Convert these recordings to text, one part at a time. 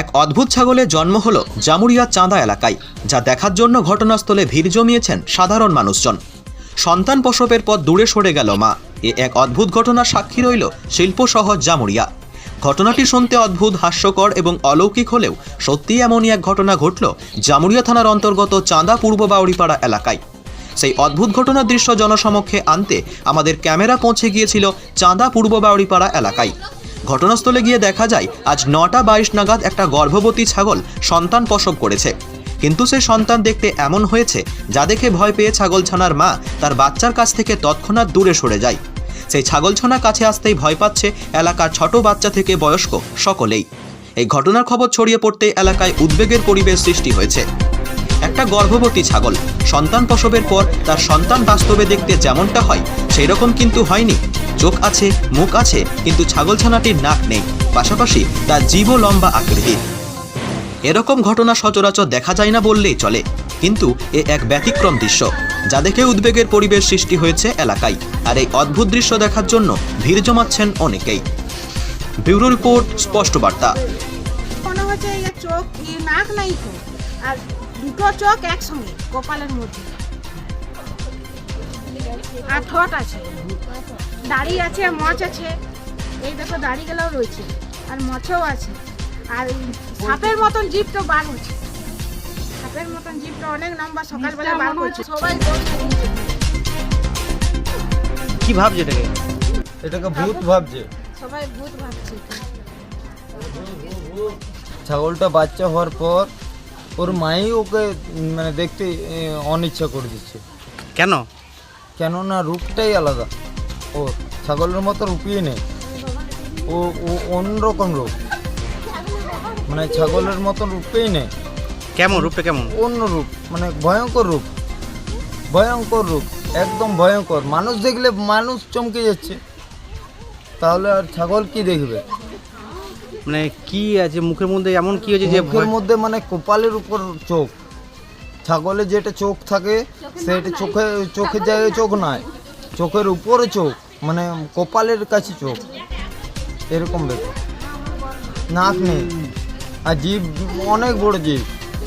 এক অদ্ভুত ছাগলের জন্ম হল জামুরিয়া চাঁদা এলাকায়, যা দেখার জন্য ঘটনাস্থলে ভিড় জমিয়েছেন সাধারণ মানুষজন। সন্তান প্রসবের পর দূরে সরে গেল মা। এ এক অদ্ভুত ঘটনার সাক্ষী রইল শিল্প শহর জামুরিয়া। ঘটনাটি শুনতে অদ্ভুত, হাস্যকর এবং অলৌকিক হলেও সত্যি এমনই এক ঘটনা ঘটল জামুরিয়া থানার অন্তর্গত চাঁদা পূর্ব বাউরিপাড়া এলাকায়। সেই অদ্ভুত ঘটনার দৃশ্য জনসমক্ষে আনতে আমাদের ক্যামেরা পৌঁছে গিয়েছিল চাঁদা পূর্ব বাউরিপাড়া এলাকায়। ঘটনাস্থলে গিয়ে দেখা যায়, আজ নটা বাইশ নাগাদ একটা গর্ভবতী ছাগল সন্তান প্রসব করেছে। কিন্তু সে সন্তান দেখতে এমন হয়েছে, যা দেখে ভয় পেয়ে ছাগলছানার মা তার বাচ্চার কাছ থেকে তৎক্ষণাৎ দূরে সরে যায়। সেই ছাগলছানা কাছে আসতেই ভয় পাচ্ছে এলাকার ছোট বাচ্চা থেকে বয়স্ক সকলেই। এই ঘটনার খবর ছড়িয়ে পড়তে এলাকায় উদ্বেগের পরিবেশ সৃষ্টি হয়েছে। একটা গর্ভবতী ছাগল সন্তান প্রসবের পর তার সন্তান বাস্তবে দেখতে যেমনটা হয় সেই রকম কিন্তু হয়নি। চোখ আছে, মুখ আছে, কিন্তু ছাগলছানাটির নাক নেই। পাশাপাশি তার জীবও লম্বা আকৃতির। এরকম ঘটনা সচরাচর দেখা যায় না বললেই চলে। কিন্তু এ এক ব্যতিক্রম দৃশ্য, যা দেখে উদ্বেগের পরিবেশ সৃষ্টি হয়েছে এলাকায়। আর এই অদ্ভুত দৃশ্য দেখার জন্য ভিড় জমাচ্ছেন অনেকেই। ব্যুরো রিপোর্ট, স্পষ্ট বার্তা। চোখ নাক নাই আর দুটো চোখ একসঙ্গে মধ্যে। আর ঠোঁট আছে। দাড়ি আছে মচ আছে। এই দেখো দাড়িগুলোও রয়েছে। আর মছও আছে। আর সাপের মতন জিভটা বার হচ্ছে। সাপের মতন জিভটা অনেক লম্বা সকালবেলা বার করছে সবাই কি ভাবছে এটাকে? এটাকে ভূত ভাবছে। সবাই ভূত ভাবছে। ছাগলটা বাচ্চা হওয়ার পর ওর মাই ওকে মানে দেখতে অনিচ্ছা করে দিচ্ছে। কেন? কেননা রূপটাই আলাদা। ও ছাগলের মতো রূপই নেই। ও ও অন্যরকম রূপ। মানে ছাগলের মতো রূপেই নেই। কেমন? রূপটা কেমন? অন্য রূপ মানে ভয়ঙ্কর রূপ। ভয়ঙ্কর রূপ একদম ভয়ঙ্কর। মানুষ দেখলে মানুষ চমকে যাচ্ছে। তাহলে আর ছাগল কি দেখবে? মানে কি আছে? মুখের মধ্যে এমন কি হয়েছে যে মুখের মধ্যে মানে কপালের উপর চোখ। ছাগলের যেটা চোখ থাকে সেটা চোখে চোখের জায়গায় চোখ নয় চোখের উপরে চোখ মানে কপালের কাছে চোখ। এরকম ব্যাপার। নাক নেই। আর জীব অনেক বড় জীব।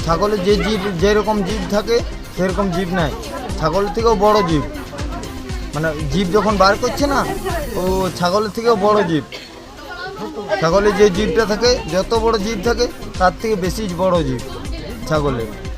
ছাগলের যে জীব যেরকম জীব থাকে সেরকম জীব নাই। ছাগলের থেকেও বড় জীব। মানে জীব যখন বার করছে না ও ছাগলের থেকেও বড় জীব। ছাগলের যে জীবটা থাকে যত বড় জীব থাকে তার থেকে বেশি বড় জীব ছাগলের।